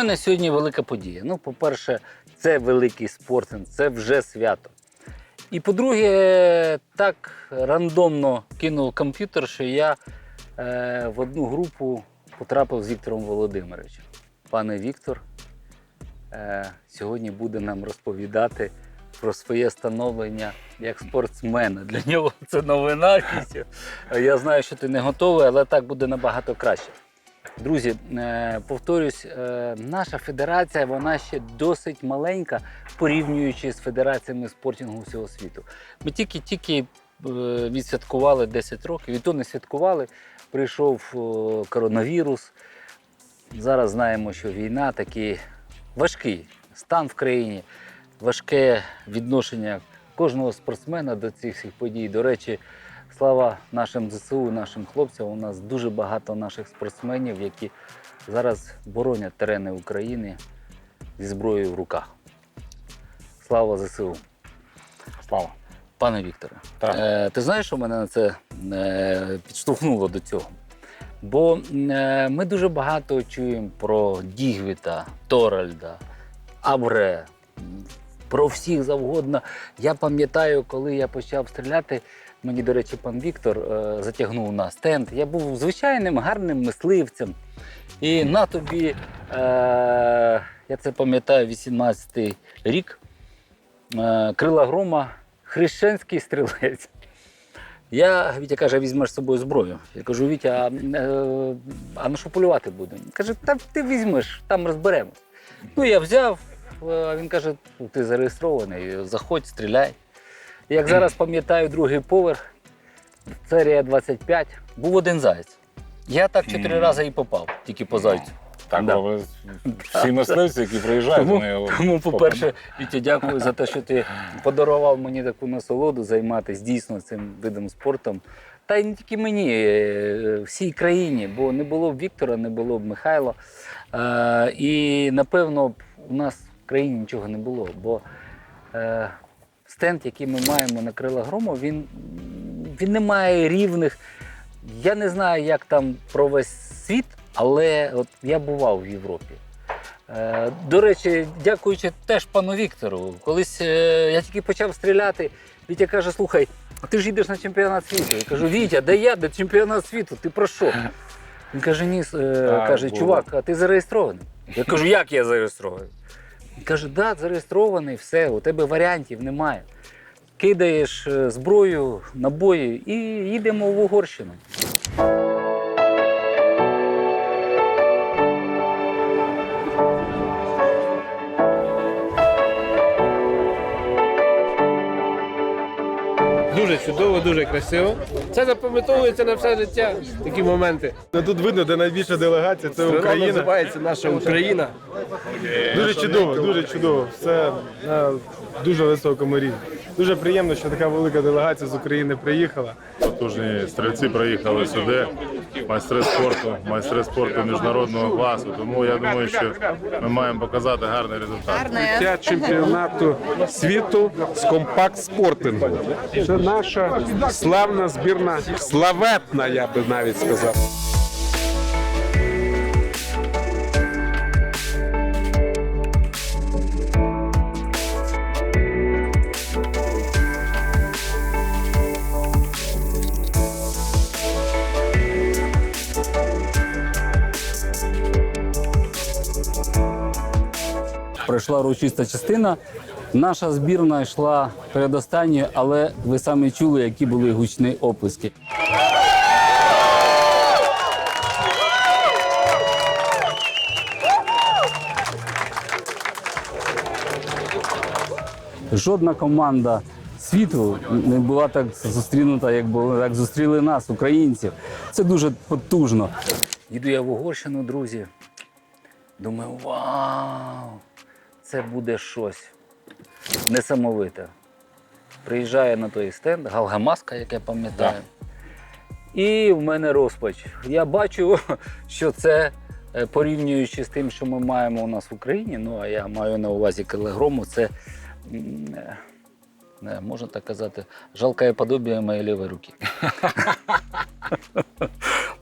Мене сьогодні велика подія. Ну, по-перше, це великий спортинг, це вже свято. І по-друге, так рандомно кинув комп'ютер, що я е, в одну групу потрапив з Віктором Володимировичем. Пане Віктор е, сьогодні буде нам розповідати про своє становлення як спортсмена. Для нього це новина. Я знаю, що ти не готовий, але так буде набагато краще. Друзі, е, повторюсь, е, наша федерація вона ще досить маленька, порівнюючи з федераціями спортингу всього світу. Ми тільки-тільки е, відсвяткували 10 років, і то не святкували. Прийшов коронавірус. Зараз знаємо, що війна такий важкий стан в країні, важке відношення кожного спортсмена до цих всіх подій. До речі, слава нашим ЗСУ, нашим хлопцям. У нас дуже багато наших спортсменів, які зараз боронять терени України зі зброєю в руках. Слава ЗСУ! Слава. Пане Вікторе, Так. е, ти знаєш, що мене на це е, підштовхнуло до цього? Бо е, ми дуже багато чуємо про Дігвіта, Торальда, Абре, про всіх завгодно. Я пам'ятаю, коли я почав стріляти, мені, до речі, пан Віктор е, затягнув на стенд. Я був звичайним гарним мисливцем. І на тобі, е, я це пам'ятаю, 18-й рік, е, крила грома, хрещенський стрілець. Я, Вітя каже, візьмеш з собою зброю. Я кажу, Вітя, а, е, а на що полювати будемо? Він Каже, та ти візьмеш, там розберемось. Ну, я взяв, е, а він каже, «Ну, ти зареєстрований, заходь, стріляй. Як зараз пам'ятаю, другий поверх, серія 25, був один заяць. Я так чотири рази і попав, тільки по зайцю. Так, Да. ви всі мисливці, які приїжджають, Тому- вони Тому, по-перше, Вітя, дякую за те, що ти подарував мені таку насолоду займатися дійсно цим видом спорту. Та й не тільки мені, е, всій країні, бо не було б Віктора, не було б Михайла. Е, І напевно б у нас в країні нічого не було. Бо е, стенд, який ми маємо на крила грому, він, він не має рівних. Я не знаю, як там про весь світ, але от я бував в Європі. Е, До речі, дякуючи теж пану Віктору. Колись е, я тільки почав стріляти, Вітя каже: слухай, ти ж їдеш на чемпіонат світу. Я кажу, Вітя, де я, де чемпіонат світу? Ти про що? Він каже, ні, е, Так, каже, чувак, а ти зареєстрований? Я кажу, як я зареєстрований? Він каже, да, зареєстрований, все, у тебе варіантів немає. Кидаєш е, зброю, набої і їдемо в Угорщину. Дуже чудово, дуже красиво. Це запам'ятовується на все життя. Такі моменти. Ну, Тут видно, де найбільша делегація, це Вона Україна. називається наша Україна. Дуже чудово, дуже чудово. Все на дуже високому рівні. Дуже приємно, що така велика делегація з України приїхала. Потужні стрільці приїхали сюди, майстри спорту, майстри спорту міжнародного класу. Тому я думаю, що ми маємо показати гарний результат. Відкриття чемпіонату світу з компакт спортингу. Це наша славна збірна, славетна, я би навіть сказав. пройшла урочиста частина. Наша збірна йшла передостанньою, але ви самі чули, які були гучні оплески. Жодна команда світу не була так зустрінута, як як зустріли нас, українців. Це дуже потужно. Їду я в Угорщину, друзі. Думаю, вау! Це буде щось несамовите. Приїжджаю на той стенд, Галгамаска, як я пам'ятаю. І в мене розпач. Я бачу, що це е, порівнюючи з тим, що ми маємо у нас в Україні, ну а я маю на увазі кілогрому, це не, можна так казати, жалке подобіє моєї лівої руки.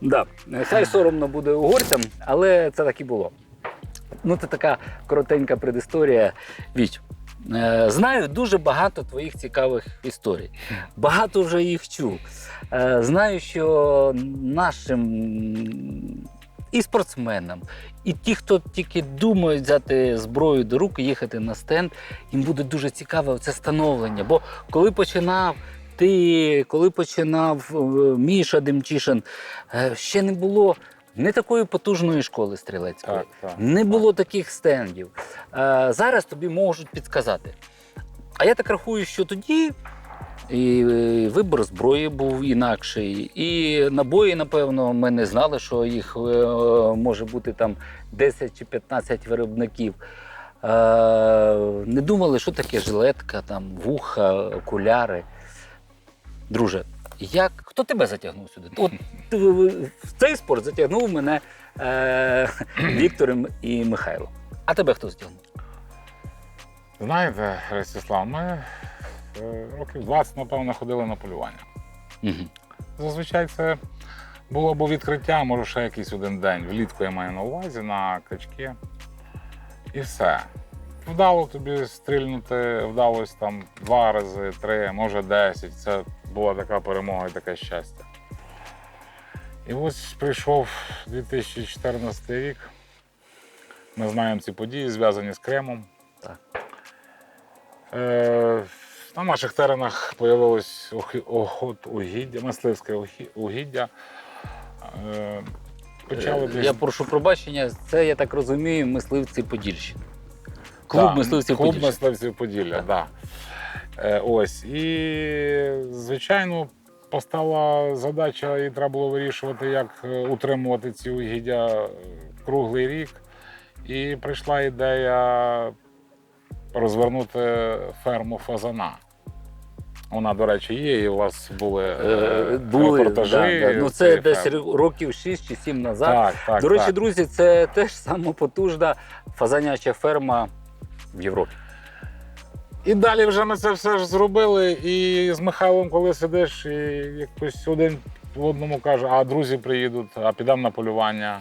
Да. Хай соромно буде угорцям, але це так і було. Ну, це така коротенька предісторія. Віч. Е, знаю дуже багато твоїх цікавих історій. Багато вже їх чув. Е, знаю, що нашим і спортсменам, і ті, хто тільки думають взяти зброю до рук і їхати на стенд, їм буде дуже цікаве це становлення. Бо коли починав ти, коли починав е, Міша Демчишин, ще не було не такої потужної школи стрілецької. Так, так. Не було таких стендів. Е, зараз тобі можуть підказати. А я так рахую, що тоді і е, вибір зброї був інакший. І набої, напевно, ми не знали, що їх е, може бути там 10 чи 15 виробників. Не думали, що таке жилетка, там, вуха, окуляри. Друже, як хто тебе затягнув сюди? От в- цей спорт затягнув мене е, Віктор і Михайло. А тебе хто затягнув? Знаєте, Ростислав, ми е, років 20, напевно, ходили на полювання. Угу. Зазвичай це було або відкриття, може ще якийсь один день. Влітку я маю на увазі на качки. І все. Вдало тобі стрільнути, вдалося там два рази, три, може десять. Це була така перемога і таке щастя. І ось прийшов 2014 рік. Ми знаємо ці події, зв'язані з Кремом. Так. Е, на наших теренах з'явилось охот угіддя, мисливське угіддя. Е, почали десь Я прошу пробачення, це я так розумію, мисливці Подільщини. Клуб Да, мисливців Клуб мисливців Поділля, так. Да. Е, ось. І, звичайно, постала задача, і треба було вирішувати, як е, утримувати ці угіддя е, круглий рік. І прийшла ідея розвернути ферму фазана. Вона, до речі, є, і у вас були, е, Були, репортажі. да, да. Ну, це десь ферми. років 6 чи 7 назад. Так, так, До речі, так. друзі, це теж сама потужна фазаняча ферма в Європі. І далі вже ми це все ж зробили. І з Михайлом, коли сидиш, і якось один в одному каже, а друзі приїдуть, а підемо на полювання.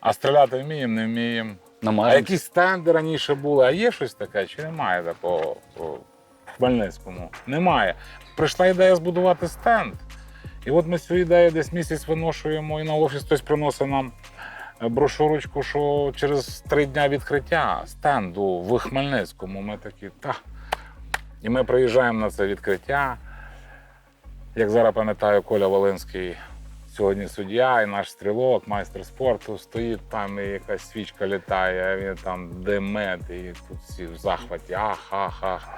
А стріляти вміємо, не вміємо. А якісь стенди раніше були, а є щось таке, чи немає такого в Хмельницькому? Немає. Прийшла ідея збудувати стенд. І от ми цю ідею десь місяць виношуємо, і на офіс хтось приносить нам брошурочку, що через три дня відкриття стенду в Хмельницькому. Ми такі, та. І ми приїжджаємо на це відкриття. Як зараз пам'ятаю, Коля Волинський сьогодні суддя і наш стрілок, майстер спорту, стоїть там, і якась свічка літає, він там демет, і тут всі в захваті. Ах.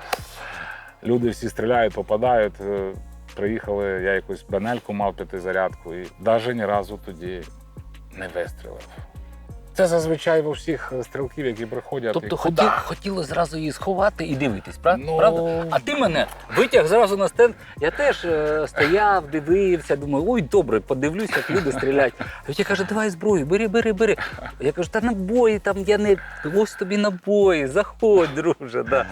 Люди всі стріляють, попадають. Е, Приїхали, я якусь банельку мав п'ятизарядку і навіть ні разу тоді не вистрілив. Це зазвичай у всіх стрілків, які приходять. Тобто і, хоті, «Куда?» хотіло зразу її сховати і дивитись, правда? Ну, правда? А ти мене витяг зразу на стенд. Я теж е, стояв, дивився, думаю, ой, добре, подивлюсь, як люди стріляють. А Вітя каже, давай зброю, бери, бери, бери. Я кажу, та набої там я не. Ось тобі набої, заходь, друже. Да.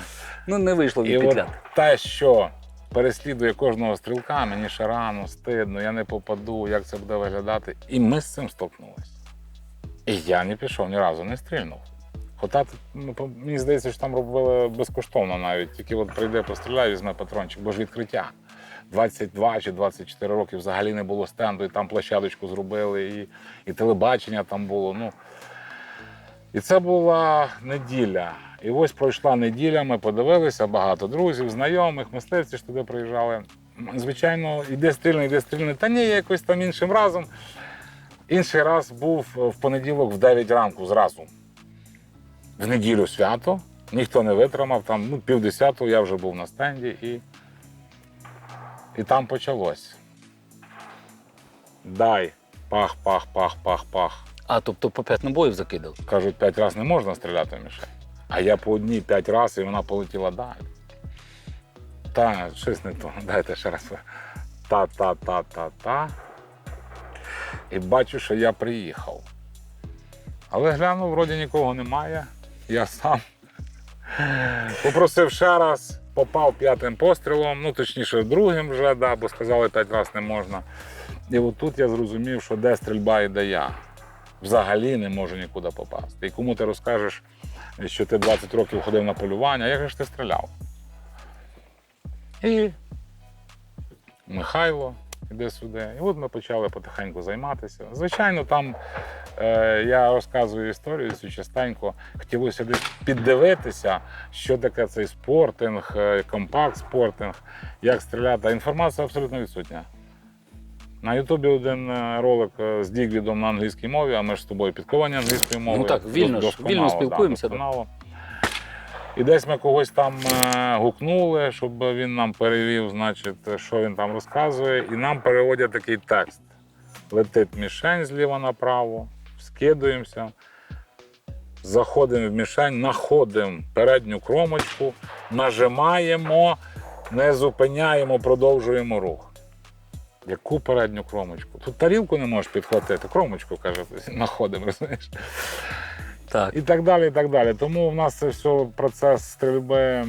Ну не вийшло І от те, що переслідує кожного стрілка, мені ще рано, стидно, я не попаду, як це буде виглядати. І ми з цим столкнулися. І я не пішов ні разу, не стрільнув. Хоча ну, мені здається, що там робили безкоштовно навіть. Тільки от прийде, постріляє, візьме патрончик, бо ж відкриття. 22 чи 24 роки взагалі не було стенду, і там площадочку зробили, і, і телебачення там було. Ну, і це була неділя. І ось пройшла неділя, ми подивилися, багато друзів, знайомих, мисливці ж туди приїжджали. Звичайно, іде стрільний, іде стрільний. Та ні, якось там іншим разом. Інший раз був в понеділок в 9 ранку зразу. В неділю свято, ніхто не витримав, там ну, півдесятого я вже був на стенді і, і там почалось. Дай, пах, пах, пах, пах, пах. А тобто по п'ять набоїв закидав. Кажуть, п'ять разів не можна стріляти в мішень. А я по одній п'ять разів і вона полетіла далі. Та, щось не то. Дайте ще раз. Та-та-та-та-та. І бачу, що я приїхав. Але глянув, вроді нікого немає. Я сам попросив ще раз, попав п'ятим пострілом, ну точніше, другим вже, да, бо сказали п'ять разів не можна. І отут я зрозумів, що де стрільба і де я. Взагалі не може нікуди попасти. І кому ти розкажеш, що ти 20 років ходив на полювання, як ж ти стріляв? І Михайло іде сюди. І от ми почали потихеньку займатися. Звичайно, там е, я розказую історію цю частенько. Хотілося десь піддивитися, що таке цей спортинг, е, компакт-спортинг, як стріляти. Інформація абсолютно відсутня. На Ютубі один е, ролик е, з Дігвідом на англійській мові, а ми ж з тобою підковані англійською мовою. Ну так, вільно ж, вільно спілкуємося, Да. І десь ми когось там е, гукнули, щоб він нам перевів, значить, що він там розказує, і нам переводять такий текст. Летить мішень зліва направо, скидуємося, заходимо в мішень, знаходимо передню кромочку, нажимаємо, не зупиняємо, продовжуємо рух. Яку передню кромочку? Тут тарілку не можеш підхватити, кромочку, каже, знаходимо, розумієш? Так. І так далі, і так далі. Тому в нас це все процес стрільби,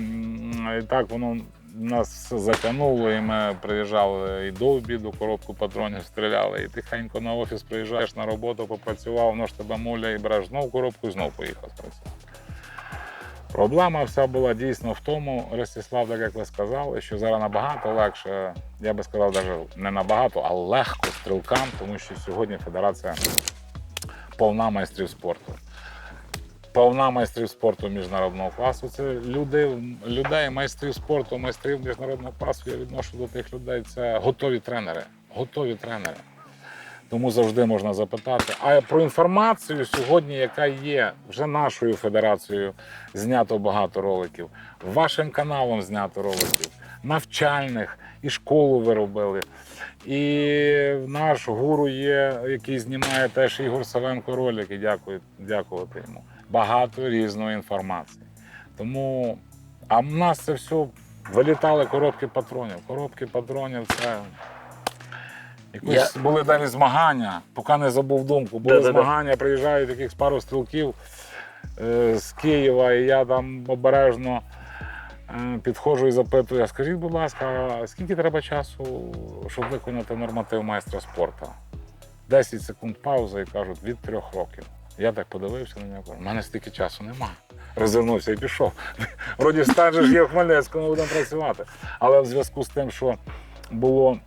і так воно нас затягнуло, і ми приїжджали і до обіду, коробку патронів стріляли, і тихенько на офіс приїжджаєш на роботу, попрацював, воно ж тебе муля і береш знов коробку і знов поїхав працювати. Проблема вся була дійсно в тому, Ростислав, так як ви сказали, що зараз набагато легше, я би сказав, навіть не набагато, а легко стрілкам, тому що сьогодні федерація повна майстрів спорту. Повна майстрів спорту міжнародного класу. Це люди, людей, майстрів спорту, майстрів міжнародного класу. Я відношу до тих людей. Це готові тренери. Готові тренери. Тому завжди можна запитати. А про інформацію сьогодні, яка є вже нашою федерацією, знято багато роликів, вашим каналом знято роликів, навчальних, і школу ви робили. І наш гуру є, який знімає теж Ігор Савенко ролики. Дякую, дякувати йому. Багато різної інформації. Тому, а в нас це все вилітали коробки патронів. Коробки патронів це. Якось були далі змагання, поки не забув думку. Були Да-да-да. змагання, приїжджають якихось пару стрілків е, з Києва, і я там обережно е, підходжу і запитую, а скажіть, будь ласка, а скільки треба часу, щоб виконати норматив майстра спорту? 10 секунд пауза і кажуть, від трьох років. Я так подивився на нього, у мене стільки часу нема. Розвернувся і пішов. Вроді стажиш є в Хмельницькому, будемо працювати. Але в зв'язку з тим, що було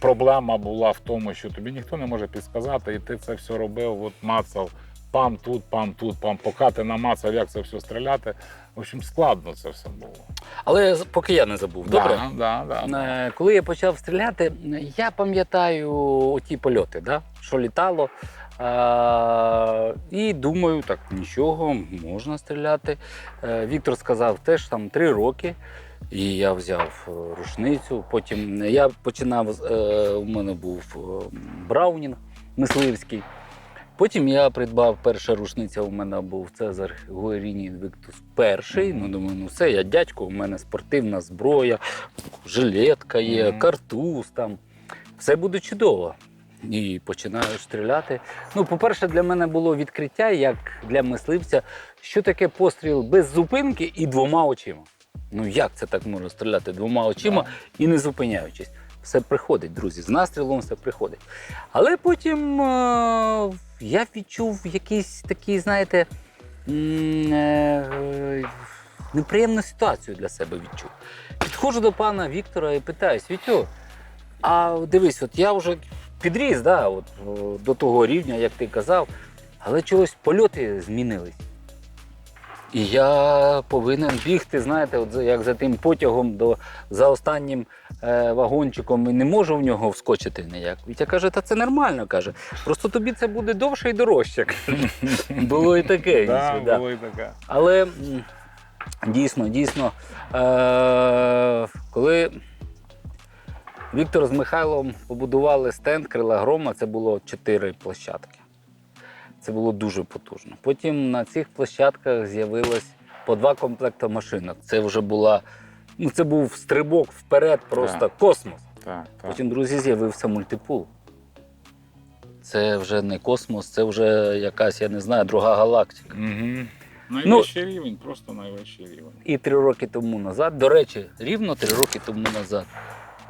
проблема була в тому, що тобі ніхто не може підсказати, і ти це все робив, от мацав, пам тут, пам тут, пам, поки ти намацав, як це все стріляти. В общем, складно це все було. Але поки я не забув, добре? Да, да, да. Е, Коли я почав стріляти, я пам'ятаю оті польоти, да? що літало. А, і думаю, так нічого, можна стріляти. Е, Віктор сказав теж там три роки. І я взяв е, рушницю. Потім я починав, е, у мене був е, Браунінг мисливський. Потім я придбав перша рушниця. У мене був Цезар Гуеріні Інвиктус перший. Ну думаю, ну все, я дядько, у мене спортивна зброя, жилетка є, Мгм. картуз там. Все буде чудово. І починаю стріляти. Ну, по-перше, для мене було відкриття, як для мисливця, що таке постріл без зупинки і двома очима. Ну як це так можна стріляти двома очима і не зупиняючись? Все приходить, друзі, з настрілом все приходить. Але потім е- я відчув якийсь такий, знаєте, е- неприємну ситуацію для себе відчув. Підходжу до пана Віктора і питаю: Світю, а дивись, от я вже підріс, да, от, до того рівня, як ти казав, але чогось польоти змінились. І я повинен бігти, знаєте, от як за тим потягом до, за останнім е, вагончиком і не можу в нього вскочити ніяк. Вітя каже, та це нормально, каже. Просто тобі це буде довше і дорожче. Було і таке. Да, було і таке. Але дійсно, дійсно, е- коли Віктор з Михайлом побудували стенд Крила Грома, це було чотири площадки. Це було дуже потужно. Потім на цих площадках з'явилось по два комплекти машинок. Це вже була, ну це був стрибок вперед, просто Так. космос. Так, так. Потім, друзі, з'явився мультипул. Це вже не космос, це вже якась, я не знаю, друга галактика. Угу. Найвищий рівень, просто найвищий рівень. І три роки тому назад, до речі, рівно три роки тому назад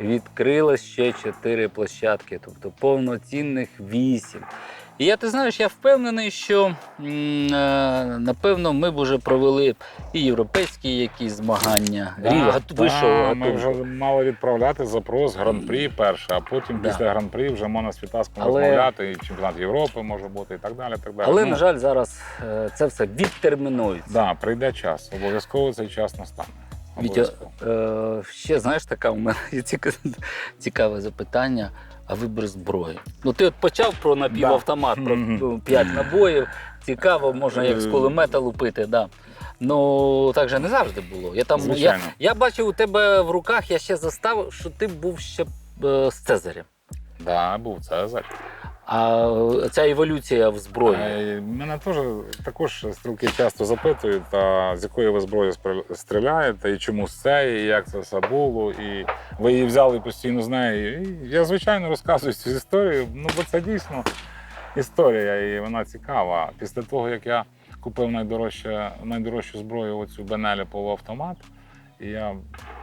відкрилось ще чотири площадки, тобто повноцінних вісім. І я ти знаєш, я впевнений, що е, напевно ми б вже провели і європейські якісь змагання. Да, Рів, да, вийшов ми вже мали відправляти запрос гран-прі перше, а потім Да. після гран-прі вже можна з Вітаском Але- розмовляти, і чемпіонат Європи може бути, і так далі. Так далі. Але, Ну, на жаль, зараз е, це все відтермінується. да, прийде час. Обов'язково цей час настане. Вітя, е, ще знаєш, така у мене цікаве запитання. А вибір зброї. Ну ти от почав про напівавтомат, про Мгм. 5 набоїв. Цікаво, можна як з Е. кулемета лупити. Да. Ну так же не завжди було. Я там я, Звичайно. я бачив у тебе в руках, я ще застав, що ти був ще е, з Цезарем. Да, був Цезарь. А е, ця еволюція в зброї. Е, Мене теж також стрілки часто запитують, а з якої ви зброї стріляєте, і чому з цієї, і як це все було. І ви її взяли постійно з нею. І я, звичайно, розказую цю історію, ну бо це дійсно історія, і вона цікава. Після того, як я купив найдорожче, найдорожчу зброю, оцю Бенелі полуавтомат, і я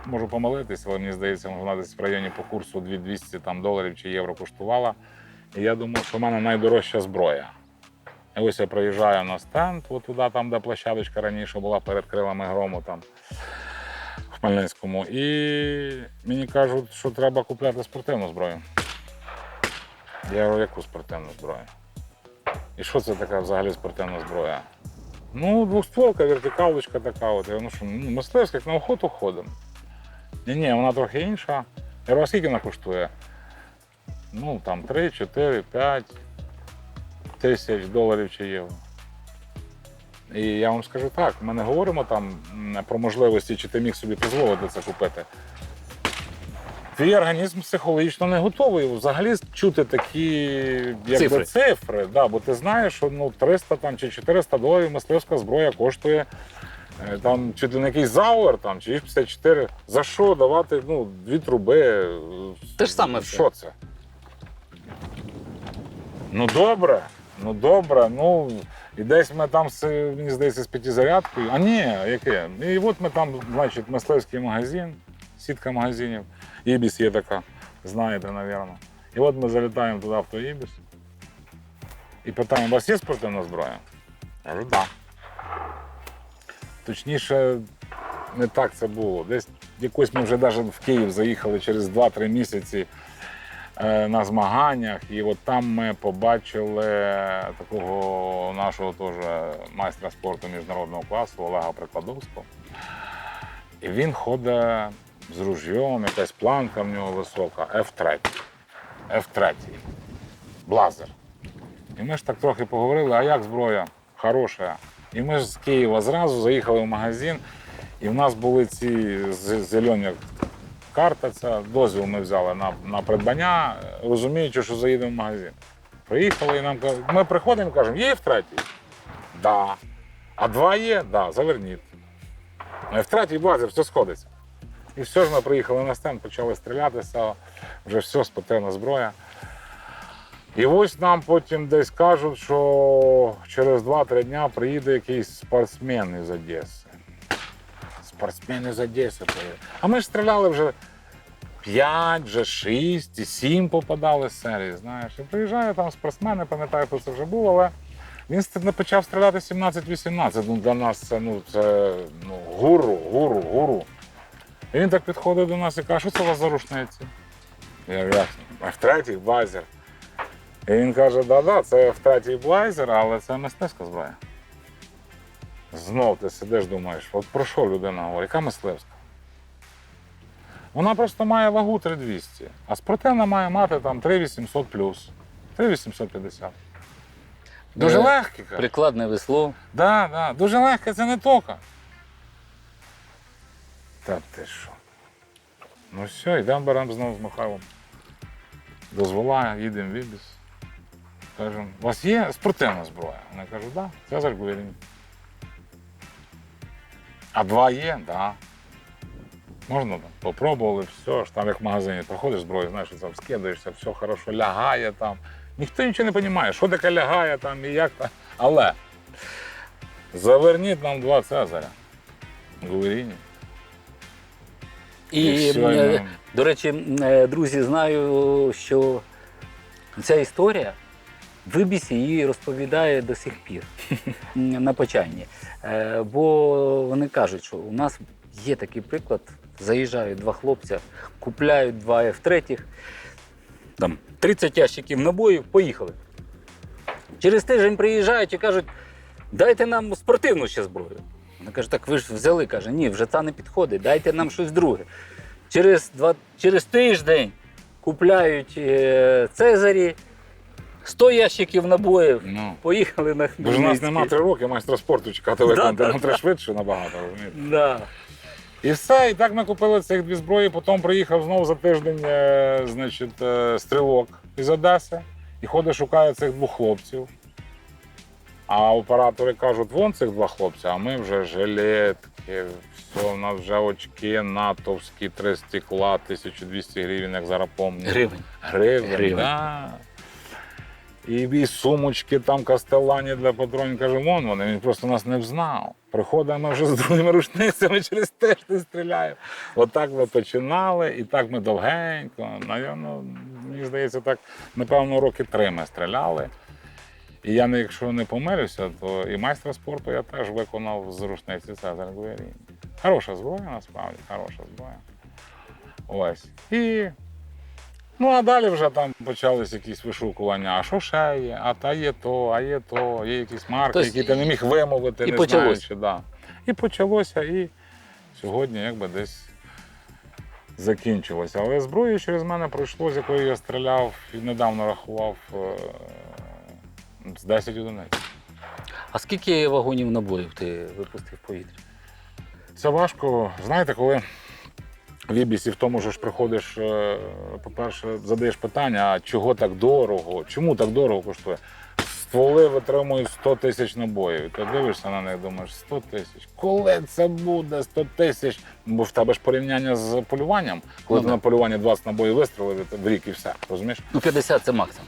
можу помилитися, але мені здається, вона десь в районі по курсу 2200 там, доларів чи євро коштувала. Я думав, що в мене найдорожча зброя. І ось я приїжджаю на стенд, от туди, там, де площадочка раніше була перед крилами грому там, в Хмельницькому. І мені кажуть, що треба купляти спортивну зброю. Я говорю, яку спортивну зброю? І що це така взагалі спортивна зброя? Ну, двохстволка, вертикалочка така. От. Я ну що, ну, мисливська, як на охоту ходимо. Ні, ні, вона трохи інша. Я говорю, а скільки вона коштує? Ну там 3, 4, 5 тисяч доларів чи євро. І я вам скажу так, ми не говоримо там про можливості, чи ти міг собі дозволити це купити. Твій організм психологічно не готовий взагалі чути такі якби, Цифри. цифри. Да, бо ти знаєш, що ну, 300 там, чи 400 доларів мисливська зброя коштує е, там, чи не якийсь зауер там, чи 54. За що давати ну, дві труби? Те ж саме. Що це? Ну добре, ну добре. Ну і десь ми там мені здається, з п'ятизарядкою. А ні, яке? І от ми там, значить, мисливський магазин, сітка магазинів. Ібіс є така, знаєте, напевно. І от ми залітаємо туди в той Ібіс і питаємо, у вас є спортивна зброя? Я кажу, так. Точніше, не так це було. Десь якось ми вже навіть в Київ заїхали через 2-3 місяці на змаганнях, і от там ми побачили такого нашого теж майстра спорту міжнародного класу Олега Прикладовського. І він ходить з ружьом, якась планка в нього висока, F3. F3. Блазер. І ми ж так трохи поговорили, а як зброя хороша. І ми ж з Києва зразу заїхали в магазин, і в нас були ці зелені карта, це дозвіл ми взяли на, на придбання, розуміючи, що заїдемо в магазин. Приїхали і нам кажуть, ми приходимо і кажемо, є F3? Да. А два є? Да, заверніть. А F3 блазер, все сходиться. І все ж ми приїхали на стенд, почали стрілятися, вже все, спортивна зброя. І ось нам потім десь кажуть, що через 2-3 дня приїде якийсь спортсмен із Одеси. Спортсмен із Одеси приїде. А ми ж стріляли вже 5, вже 6 і 7 попадали з серії, знаєш. І приїжджає там спортсмен, не пам'ятаю, хто це вже був, але він почав стріляти 17-18. Ну, для нас це, ну, це ну, гуру, гуру, гуру. І він так підходить до нас і каже, що це у вас за рушниці? Я як? «А в третій базер. І він каже, да-да, це в третій блайзер, але це мистецька зброя. Знов ти сидиш, думаєш, от про що людина говорить, яка мисливська? Вона просто має вагу 3200, а спортивна має мати там 3800 плюс, 3850. Дуже Е, легкі, каже. Прикладне весло. Да, да, дуже легке, це не тока. Та ти що? Ну все, йдемо беремо знову з Михайлом. Дозвола, їдемо в Ібіс. Кажемо, у вас є спортивна зброя? Вони кажуть, так, да, Цезар Гулірін. А два є, так. Да. Можна там, попробували, все ж там як в магазині, проходиш зброю, знаєш, і там скидаєшся, все хорошо, лягає там. Ніхто нічого не розуміє, що таке лягає там і як там. Але заверніть нам два Цезаря. Гуліріні. І, І все, е, до речі, м, е, друзі, знаю, що ця історія Вибіс її розповідає до сих пір на почанні. Е, Бо вони кажуть, що у нас є такий приклад: заїжджають два хлопця, купляють два F3, там 30 ящиків набоїв, поїхали. Через тиждень приїжджають і кажуть, дайте нам спортивну ще зброю. Вони кажуть, так ви ж взяли. Каже, ні, вже та не підходить, дайте нам щось друге. Через, два, через тиждень купляють е, Цезарі, 100 ящиків набоїв, Ну. поїхали на Бо ж у нас Хмельницький. нема три роки майстра спорту чекати Да, виконати. да, Нам треба швидше набагато, розумієте? Да. І все, і так ми купили цих дві зброї. Потім приїхав знову за тиждень, е, значить, е, стрілок із Одеси і ходить, шукає цих двох хлопців. А оператори кажуть, вон цих два хлопці, а ми вже жилетки, все, у нас вже очки натовські, три стекла, 1200 гривень, як зараз пам'ятаю. Гривень. Гривень, Гривень. Да. І, сумочки там кастелані для патронів. Каже, вон вони, він просто нас не взнав. Приходимо вже з другими рушницями через тиждень стріляємо. Отак ми починали, і так ми довгенько. Навірно, мені здається, так, напевно, роки три ми стріляли. І я, якщо не помилюся, то і майстра спорту я теж виконав з рушниці Цезарь Гуєрін. Хороша зброя, насправді, хороша зброя. Ось. І Ну, а далі вже там почались якісь вишукування. А що ще є? А та є то, а є то, є якісь марки, Тобто які ти не міг вимовити, і не почалось. знаючи. Да. І почалося, і сьогодні якби десь закінчилося. Але зброю через мене пройшло, з якої я стріляв і недавно рахував е, з 10 одиниць. А скільки вагонів набоїв ти випустив в повітря? Це важко. Знаєте, коли в Ібісі в тому що ж приходиш, е, по-перше, задаєш питання, а чого так дорого? Чому так дорого коштує? Стволи витримують 100 тисяч набоїв. Ти дивишся на них, думаєш, 100 тисяч. Коли це буде 100 тисяч? Бо в тебе ж порівняння з полюванням, коли Ну, ти да. на полюванні 20 набоїв вистрілив в рік і все. Розумієш? Ну, 50 це максимум.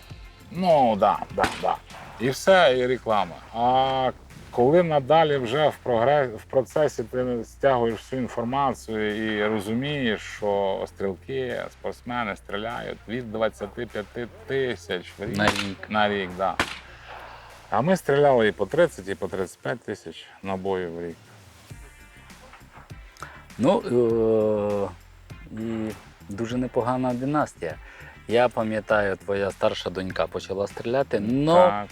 Ну, да, да, да. І все, і реклама. А коли надалі вже в, прогрес, в процесі ти стягуєш всю інформацію і розумієш, що стрілки, спортсмени стріляють від 25 тисяч в рік. На рік. На рік, да. А ми стріляли і по 30, і по 35 тисяч набоїв в рік. Ну е- і дуже непогана династія. Я пам'ятаю, твоя старша донька почала стріляти, але.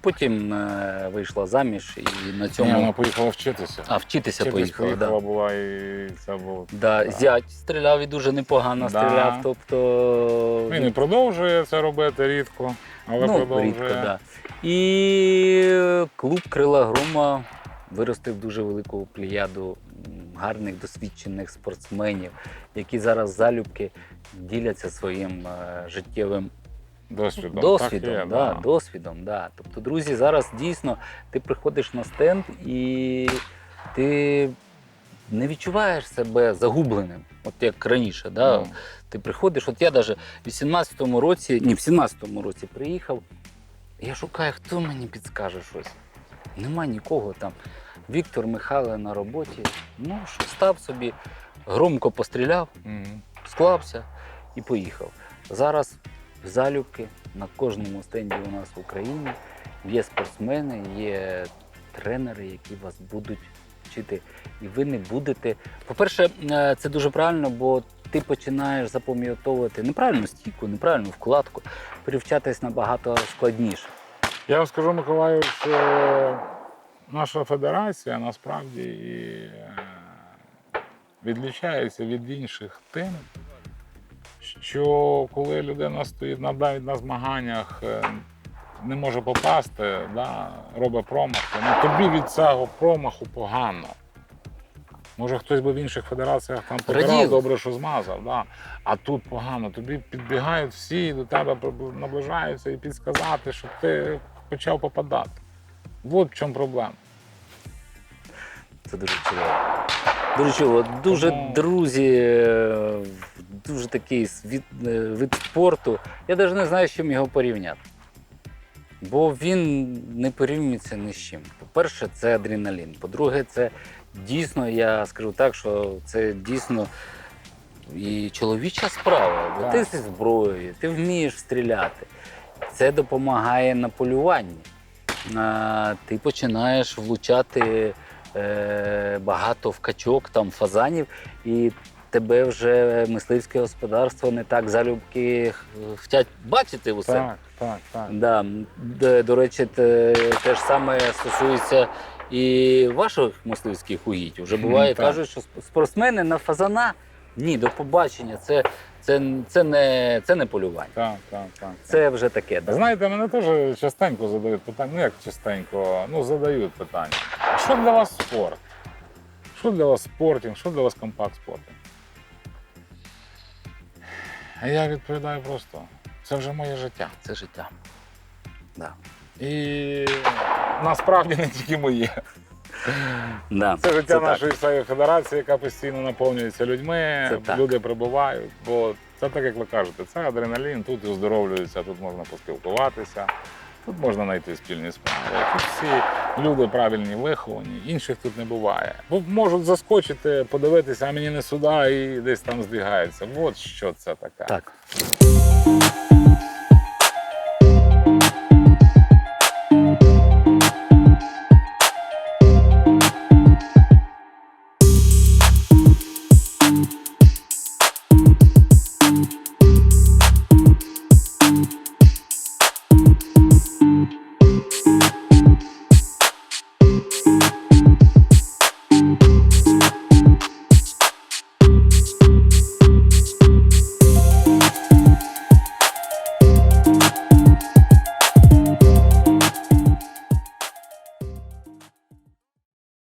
Потім е, вийшла заміж і на Ні, цьому. вона поїхала вчитися. А, вчитися Вчитись поїхала. поїхала Да. була і це було. Да, Да. Зять стріляв і дуже непогано Да. стріляв. Тобто Він і продовжує це робити рідко, але ну, продовжує. рідко, да. І клуб Крила Грома виростив дуже велику плеяду м, гарних досвідчених спортсменів, які зараз залюбки діляться своїм е, життєвим Досвідом. досвідом. так є, да, досвідом да. Тобто, друзі, зараз дійсно ти приходиш на стенд і ти не відчуваєш себе загубленим, от як раніше. Да? Ну. Ти приходиш, от я навіть в 18-му році, ні, в 17-му році приїхав, я шукаю, хто мені підскаже щось. Нема нікого там. Віктор Михайло на роботі. Ну, що став собі, громко постріляв, Мгм. склався і поїхав. Зараз залюбки на кожному стенді у нас в Україні є спортсмени, є тренери, які вас будуть вчити. І ви не будете. По-перше, е, це дуже правильно, бо ти починаєш запам'ятовувати неправильну стійку, неправильну вкладку, привчатись набагато складніше. Я вам скажу, Миколаю, що наша федерація насправді е, відлічається від інших тим, що коли людина стоїть навіть на змаганнях, е, не може попасти, да, робить промахи, ну тобі від цього промаху погано. Може, хтось би в інших федераціях там побирав, добре, що змазав, да. а тут погано. Тобі підбігають всі, до тебе наближаються і підсказати, щоб ти почав попадати. От в чому проблема. Це дуже чудово. Дуже чудово. Дуже друзі, е, дуже такий світ, е, вид спорту. Я навіть не знаю, з чим його порівняти. Бо він не порівнюється ні з чим. По-перше, це адреналін. По-друге, це дійсно, я скажу так, що це дійсно і чоловіча справа. Бо ти зі зброєю, ти вмієш стріляти. Це допомагає на полюванні. А, Ти починаєш влучати е, багато в качок, там фазанів, і тебе вже мисливське господарство не так залюбки хочуть бачити усе. Так, так, так. Да. Д- До речі, те, те ж саме стосується і ваших мисливських угідь. Вже буває, кажуть, що спортсмени на фазана ні, до побачення. Це, це, це, не, це не полювання. Так, так, так. Це вже таке. Да. Знаєте, мене теж частенько задають питання. Ну як частенько, ну задають питання. А що для вас спорт? Що для вас спортінг, що для вас компакт спортинг? А я відповідаю просто: це вже моє життя. Це життя. Да. І насправді не тільки моє. Да. Це життя так. нашої всієї федерації, яка постійно наповнюється людьми, Це так. люди прибувають. Бо це так, як ви кажете, це адреналін, тут і оздоровлюються, тут можна поспілкуватися, тут можна знайти спільні справи. Тут всі люди правильні, виховані, інших тут не буває. Бо можуть заскочити, подивитися, а мені не сюди і десь там здвігаються. От що це таке. Так.